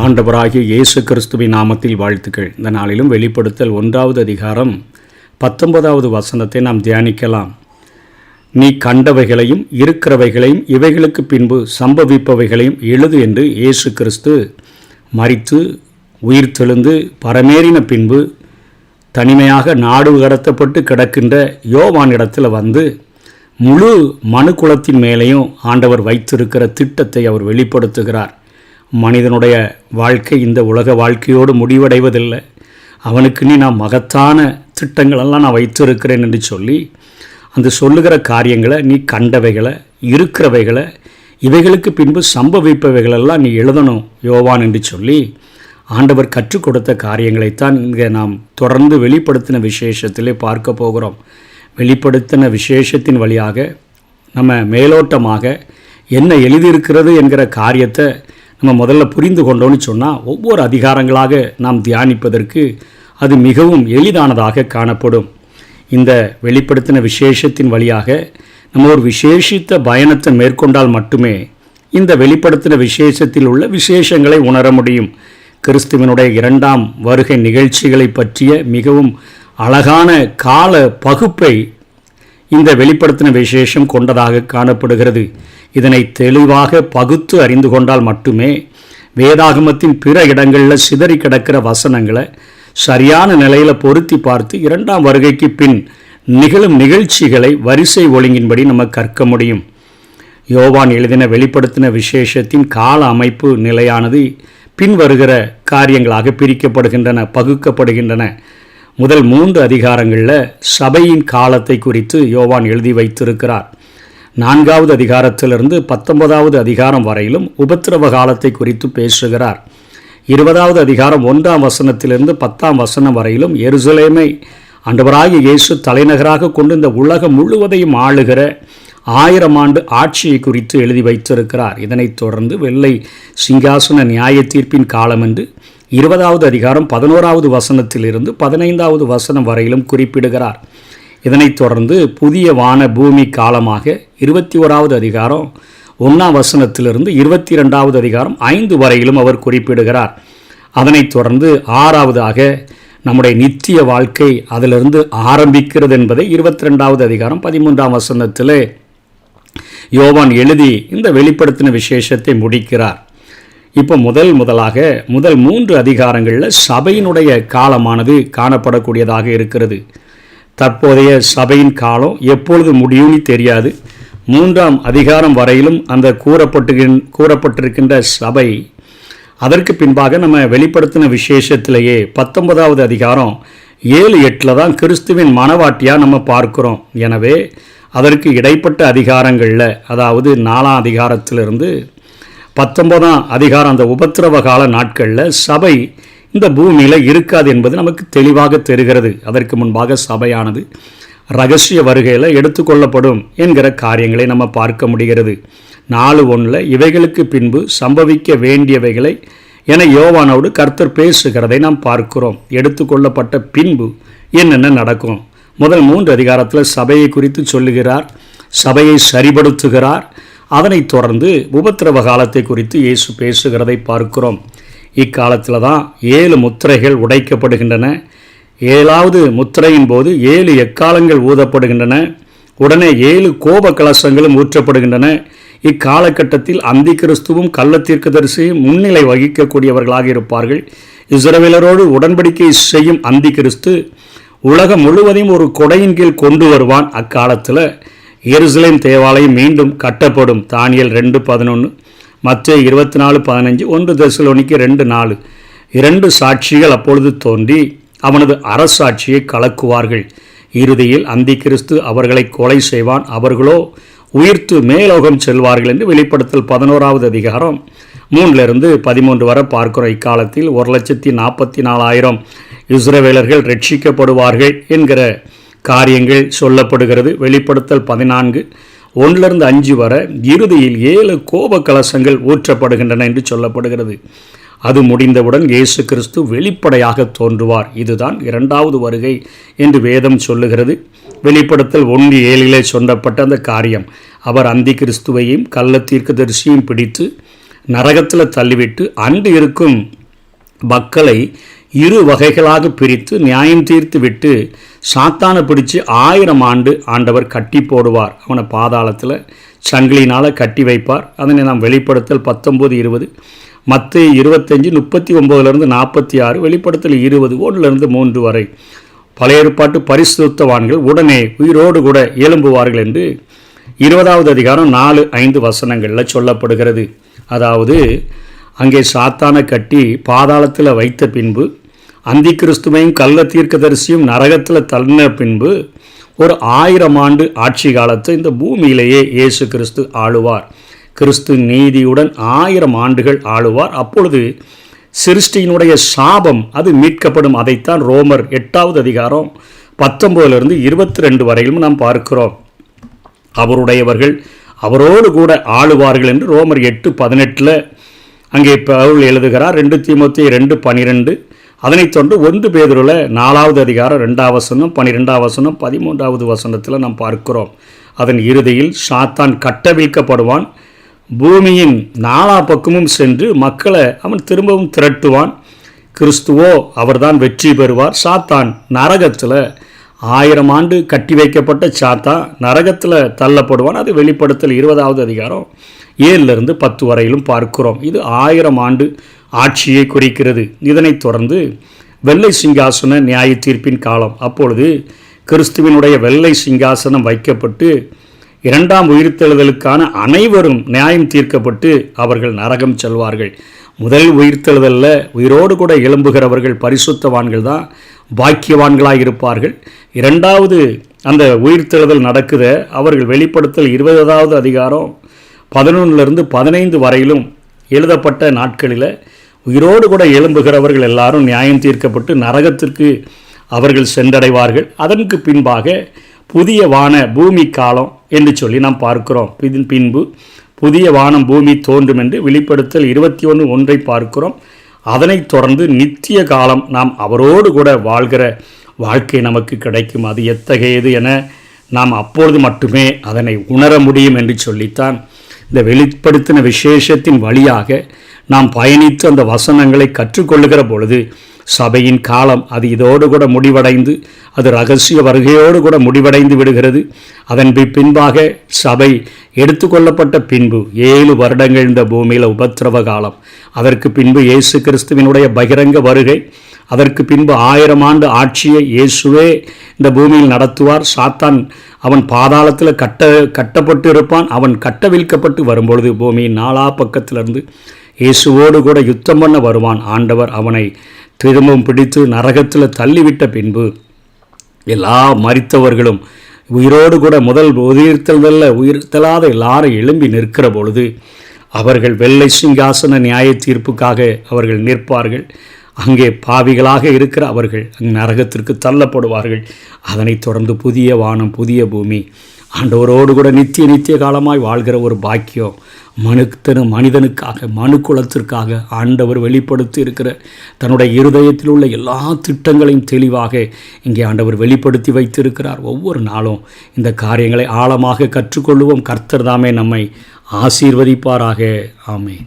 ஆண்டவராகிய இயேசு கிறிஸ்துவின் நாமத்தில் வாழ்த்துக்கள். இந்த நாளிலும் வெளிப்படுத்தல் ஒன்றாவது அதிகாரம் பத்தொன்பதாவது வசனத்தை நாம் தியானிக்கலாம். நீ கண்டவைகளையும் இருக்கிறவைகளையும் இவைகளுக்கு பின்பு சம்பவிப்பவைகளையும் எழுது என்று இயேசு கிறிஸ்து மறித்து உயிர் தெழுந்து பரமேறின பின்பு தனிமையாக நாடு கடத்தப்பட்டு கிடக்கின்ற யோவானிடத்தில் வந்து முழு மனு குலத்தின் மேலேயும் ஆண்டவர் வைத்திருக்கிற திட்டத்தை அவர் வெளிப்படுத்துகிறார். மனிதனுடைய வாழ்க்கை இந்த உலக வாழ்க்கையோடு முடிவடைவதில்லை. அவனுக்கு நீ நான் மகத்தான திட்டங்களெல்லாம் நான் வைத்திருக்கிறேன் என்று சொல்லி அந்த சொல்லுகிற காரியங்களை நீ கண்டவைகளை இருக்கிறவைகளை இவைகளுக்கு பின்பு சம்பவிப்பவைகளெல்லாம் நீ எழுதணும் யோவான் என்று சொல்லி ஆண்டவர் கற்றுக் கொடுத்த காரியங்களைத்தான் இங்கே நாம் தொடர்ந்து வெளிப்படுத்தின விசேஷத்திலே பார்க்க போகிறோம். வெளிப்படுத்தின விசேஷத்தின் வழியாக நம்ம மேலோட்டமாக என்ன எழுதியிருக்கிறது என்கிற காரியத்தை நம்ம முதல்ல புரிந்து கொண்டோன்னு சொன்னால் ஒவ்வொரு அதிகாரங்களாக நாம் தியானிப்பதற்கு அது மிகவும் எளிதானதாக காணப்படும். இந்த வெளிப்படுத்தின விசேஷத்தின் வழியாக நம்ம ஒரு விசேஷித்த பயணத்தை மேற்கொண்டால் மட்டுமே இந்த வெளிப்படுத்தின விசேஷத்தில் உள்ள விசேஷங்களை உணர முடியும். கிறிஸ்துவனுடைய இரண்டாம் வருகை நிகழ்ச்சிகளை பற்றிய மிகவும் அழகான கால பகுப்பை இந்த வெளிப்படுத்தின விசேஷம் கொண்டதாக காணப்படுகிறது. இதனை தெளிவாக பகுத்து அறிந்து கொண்டால் மட்டுமே வேதாகமத்தின் பிற இடங்களில் சிதறி கிடக்கிற வசனங்களை சரியான நிலையில் பொருத்தி பார்த்து இரண்டாம் வருகைக்கு பின் நிகழும் நிகழ்ச்சிகளை வரிசை ஒழுங்கின்படி நம்ம கற்க முடியும். யோவான் எழுதின வெளிப்படுத்தின விசேஷத்தின் கால அமைப்பு நிலையானது பின்வருகிற காரியங்களாக பிரிக்கப்படுகின்றன பகுக்கப்படுகின்றன. முதல் மூன்று அதிகாரங்களில் சபையின் காலத்தை குறித்து யோவான் எழுதி வைத்திருக்கிறார். நான்காவது அதிகாரத்திலிருந்து பத்தொன்பதாவது அதிகாரம் வரையிலும் உபத்திரவ காலத்தை குறித்து பேசுகிறார். இருபதாவது அதிகாரம் ஒன்றாம் வசனத்திலிருந்து பத்தாம் வசனம் வரையிலும் எருசலேமை அண்டவராகிய இயேசு தலைநகராக கொண்டு இந்த உலகம் முழுவதையும் ஆளுகிற ஆயிரம் ஆண்டு ஆட்சியை குறித்து எழுதி வைத்திருக்கிறார். இதனைத் தொடர்ந்து வெள்ளை சிங்காசன நியாய தீர்ப்பின் காலம் என்று இருபதாவது அதிகாரம் பதினோராவது வசனத்திலிருந்து பதினைந்தாவது வசனம் வரையிலும் குறிப்பிடுகிறார். இதனைத் தொடர்ந்து புதிய வான பூமி காலமாக இருபத்தி ஓராவது அதிகாரம் ஒன்றாம் வசனத்திலிருந்து இருபத்தி ரெண்டாவது அதிகாரம் ஐந்து வரையிலும் அவர் குறிப்பிடுகிறார். அதனைத் தொடர்ந்து ஆறாவதாக நம்முடைய நித்திய வாழ்க்கை அதிலிருந்து ஆரம்பிக்கிறது என்பதை இருபத்தி ரெண்டாவது அதிகாரம் பதிமூன்றாம் வசனத்தில் யோவான் எழுதி இந்த வெளிப்படுத்தின விசேஷத்தை முடிக்கிறார். இப்போ முதல் முதலாக முதல் மூன்று அதிகாரங்களில் சபையினுடைய காலமானது காணப்படக்கூடியதாக இருக்கிறது. தற்போதைய சபையின் காலம் எப்பொழுது முடியும்னு தெரியாது. மூன்றாம் அதிகாரம் வரையிலும் அந்த கூறப்பட்டு கூறப்பட்டிருக்கின்ற சபை. அதற்கு பின்பாக நம்ம வெளிப்படுத்தின விசேஷத்திலேயே பத்தொன்பதாவது அதிகாரம் ஏழு எட்டில் தான் கிறிஸ்துவின் மனவாட்டியாக நம்ம பார்க்குறோம். எனவே அதற்கு இடைப்பட்ட அதிகாரங்களில் அதாவது நாலாம் அதிகாரத்திலிருந்து பத்தொன்பதாம் அதிகாரம் அந்த உபத்திரவ கால நாட்களில் சபை இந்த பூமியில் இருக்காது என்பது நமக்கு தெளிவாக தெரிகிறது. அதற்கு முன்பாக சபையானது ரகசிய வருகையில் எடுத்துக்கொள்ளப்படும் என்கிற காரியங்களை நம்ம பார்க்க முடிகிறது. நாலு ஒன்றில் இவைகளுக்கு பின்பு சம்பவிக்க வேண்டியவைகளை என யோவானோடு கர்த்தர் பேசுகிறதை நாம் பார்க்கிறோம். எடுத்துக்கொள்ளப்பட்ட பின்பு என்னென்ன நடக்கும்? முதல் மூன்று அதிகாரத்தில் சபையை குறித்து சொல்லுகிறார். சபையை சரிபடுத்துகிறார் அதனைத் தொடர்ந்து உபத்திரவ காலத்தை குறித்து இயேசு பேசுகிறதை பார்க்கிறோம். இக்காலத்தில் தான் ஏழு முத்திரைகள் உடைக்கப்படுகின்றன. ஏழாவது முத்திரையின் போது ஏழு எக்காலங்கள் ஊதப்படுகின்றன. உடனே ஏழு கோப கலசங்களும் ஊற்றப்படுகின்றன. இக்காலகட்டத்தில் அந்தி கிறிஸ்துவும் கள்ளத்தீர்க்கதரிசியும் முன்னிலை வகிக்கக்கூடியவர்களாக இருப்பார்கள். இஸ்ரவேலரோடு உடன்படிக்கை செய்யும் அந்தி கிறிஸ்து உலகம் முழுவதையும் ஒரு கொடையின் கீழ் கொண்டு வருவான். அக்காலத்தில் எருசலேம் தேவாலயம் மீண்டும் கட்டப்படும். தானியல் ரெண்டு பதினொன்று மற்ற இருபத்தி நாலு பதினஞ்சு ஒன்று தசலோனிக்கு ரெண்டு நாலு. இரண்டு சாட்சிகள் அப்பொழுது தோன்றி அவனது அரசாட்சியை கலக்குவார்கள். இறுதியில் அந்தி கிறிஸ்து அவர்களை கொலை செய்வான். அவர்களோ உயிர்த்து மேலோகம் செல்வார்கள் என்று வெளிப்படுத்தல் பதினோராவது அதிகாரம். மூன்றிலிருந்து பதிமூன்று வரை பார்க்கிறோம். இக்காலத்தில் ஒரு லட்சத்தி நாற்பத்தி நாலாயிரம் இஸ்ரவேலர்கள் ரட்சிக்கப்படுவார்கள் என்கிற காரியங்கள் சொல்லப்படுகிறது. வெளிப்படுத்தல் பதினான்கு. ஒன்றிலிருந்து அஞ்சு வர இறுதியில் ஏழு கோப கலசங்கள் ஊற்றப்படுகின்றன என்று சொல்லப்படுகிறது. அது முடிந்தவுடன் இயேசு கிறிஸ்து வெளிப்படையாக தோன்றுவார். இதுதான் இரண்டாவது வருகை என்று வேதம் சொல்லுகிறது. வெளிப்படுத்தல் ஒன்று ஏழிலே சொல்லப்பட்ட அந்த காரியம். அவர் அந்தி கிறிஸ்துவையும் கள்ள தீர்க்கதரிசியும் பிடித்து நரகத்தில் தள்ளிவிட்டு அன்று இருக்கும் மக்களை இரு வகைகளாக பிரித்து நியாயம் தீர்த்து விட்டு சாத்தானை பிடிச்சு ஆயிரம் ஆண்டு ஆண்டவர் கட்டி போடுவார். அவனை பாதாளத்தில் சங்கிலினால் கட்டி வைப்பார். அதனை நாம் வெளிப்படுத்தல் பத்தொம்போது இருபது. மற்ற இருபத்தஞ்சி முப்பத்தி ஒம்போதுலேருந்து நாற்பத்தி ஆறு வெளிப்படுத்தல் இருபது ஒன்றுலேருந்து மூன்று வரை. பழைய ஏற்பாட்டு பரிசுத்தவான்கள் உடனே உயிரோடு கூட எழும்புவார்கள் என்று இருபதாவது அதிகாரம் நாலு ஐந்து வசனங்களில் சொல்லப்படுகிறது. அதாவது அங்கே சாத்தானை கட்டி பாதாளத்தில் வைத்த பின்பு அந்தி கிறிஸ்துவையும் கள்ள தீர்க்கதரிசியும் நரகத்தில் தள்ளின பின்பு ஒரு ஆயிரம் ஆண்டு ஆட்சி காலத்தை இந்த பூமியிலேயே இயேசு கிறிஸ்து ஆளுவார். கிறிஸ்து நீதியுடன் ஆயிரம் ஆண்டுகள் ஆளுவார். அப்பொழுது சிருஷ்டியினுடைய சாபம் அது மீட்கப்படும். அதைத்தான் ரோமர் எட்டாவது அதிகாரம் பத்தொம்போதுலேருந்து இருபத்தி ரெண்டு வரையிலும் நாம் பார்க்கிறோம். அவருடையவர்கள் அவரோடு கூட ஆளுவார்கள் என்று ரோமர் எட்டு பதினெட்டில் அங்கே பவுல் எழுதுகிறார். ரெண்டு தீமத்தி ரெண்டு பனிரெண்டு. அதனைத் தொடர்ந்து ஒன்று பேதரில் நாலாவது அதிகாரம் ரெண்டாவது வசனம் பன்னிரெண்டாவது வசனம் பதிமூன்றாவது வசனத்தில் நாம் பார்க்கிறோம். அதன் இறுதியில் சாத்தான் கட்டவிழ்க்கப்படுவான். பூமியின் நாலா பக்கமும் சென்று மக்களை அவன் திரும்பவும் திரட்டுவான். கிறிஸ்துவோ அவர்தான் வெற்றி பெறுவார். சாத்தான் நரகத்தில் ஆயிரம் ஆண்டு கட்டி வைக்கப்பட்ட சாத்தான் நரகத்தில் தள்ளப்படுவான். அது வெளிப்படுத்தல் இருபதாவது அதிகாரம் ஏழிலிருந்து பத்து வரையிலும் பார்க்கிறோம். இது ஆயிரம் ஆண்டு ஆட்சியை குறிக்கிறது. இதனைத் தொடர்ந்து வெள்ளை சிங்காசன நியாய தீர்ப்பின் காலம். அப்பொழுது கிறிஸ்துவினுடைய வெள்ளை சிங்காசனம் வைக்கப்பட்டு இரண்டாம் உயிர்த்தெழுதலுக்கான அனைவரும் நியாயம் தீர்க்கப்பட்டு அவர்கள் நரகம் செல்வார்கள். முதல் உயிர்த்தெழுதலில் உயிரோடு கூட எழும்புகிறவர்கள் பரிசுத்தவான்கள் தான் பாக்கியவான்களாக இருப்பார்கள். இரண்டாவது அந்த உயிர்த்தெழுதல் நடக்குத அவர்கள் வெளிப்படுத்தல் இருபதாவது அதிகாரம் பதினொன்றுலேருந்து பதினைந்து வரையிலும் எழுதப்பட்ட நாட்களில் உயிரோடு கூட எழும்புகிறவர்கள் எல்லாரும் நியாயம் தீர்க்கப்பட்டு நரகத்திற்கு அவர்கள் சென்றடைவார்கள். அதற்கு பின்பாக புதிய வான பூமி காலம் என்று சொல்லி நாம் பார்க்கிறோம். இதன் பின்பு புதிய வானம் பூமி தோன்றும் என்று வெளிப்படுத்தல் இருபத்தி ஒன்று ஒன்றை பார்க்கிறோம். அதனைத் தொடர்ந்து நித்திய காலம் நாம் அவரோடு கூட வாழ்கிற வாழ்க்கை நமக்கு கிடைக்கும். அது எத்தகையது என நாம் அப்பொழுது மட்டுமே அதனை உணர முடியும் என்று சொல்லித்தான் இந்த வெளிப்படுத்தின விசேஷத்தின் வழியாக நாம் பயணித்து அந்த வசனங்களை கற்றுக்கொள்ளுகிற பொழுது சபையின் காலம் அது இதோடு கூட முடிவடைந்து அது ரகசிய வருகையோடு கூட முடிவடைந்து விடுகிறது. அதன் பின்பாக சபை எடுத்துக்கொள்ளப்பட்ட பின்பு ஏழு வருடங்கள் இந்த பூமியில் உபத்திரவ காலம். அதற்கு பின்பு இயேசு கிறிஸ்துவினுடைய பகிரங்க வருகை. அதற்கு பின்பு ஆயிரம் ஆண்டு ஆட்சியை இயேசுவே இந்த பூமியில் நடத்துவார். சாத்தான் அவன் பாதாளத்தில் கட்ட கட்டப்பட்டு இருப்பான். அவன் கட்டவிழ்க்கப்பட்டு வரும்பொழுது பூமியின் நாலா பக்கத்திலிருந்து இயேசுவோடு கூட யுத்தம் பண்ண வருவான். ஆண்டவர் அவனை திரும்பவும் பிடித்து நரகத்தில் தள்ளிவிட்ட பின்பு எல்லா மறித்தவர்களும் உயிரோடு கூட முதல் உயிர்த்தல்ல உயிர்த்தலாத எல்லாரும் எழும்பி நிற்கிற பொழுது அவர்கள் வெள்ளை சிங்காசன நியாய தீர்ப்புக்காக அவர்கள் நிற்பார்கள். அங்கே பாவிகளாக இருக்கிற அவர்கள் அங்கு நரகத்திற்கு தள்ளப்படுவார்கள். அதனைத் தொடர்ந்து புதிய வானம் புதிய பூமி. ஆண்டவரோடு கூட நித்திய நித்திய காலமாய் வாழ்கிற ஒரு பாக்கியம். மனுத்தனு மனிதனுக்காக மனு குலத்திற்காக ஆண்டவர் வெளிப்படுத்தி இருக்கிற தன்னுடைய இருதயத்தில் உள்ள எல்லா திட்டங்களையும் தெளிவாக இங்கே ஆண்டவர் வெளிப்படுத்தி வைத்திருக்கிறார். ஒவ்வொரு நாளும் இந்த காரியங்களை ஆழமாக கற்றுக்கொள்வோம் கர்த்தர் தாமே நம்மை ஆசீர்வதிப்பாராக. ஆமே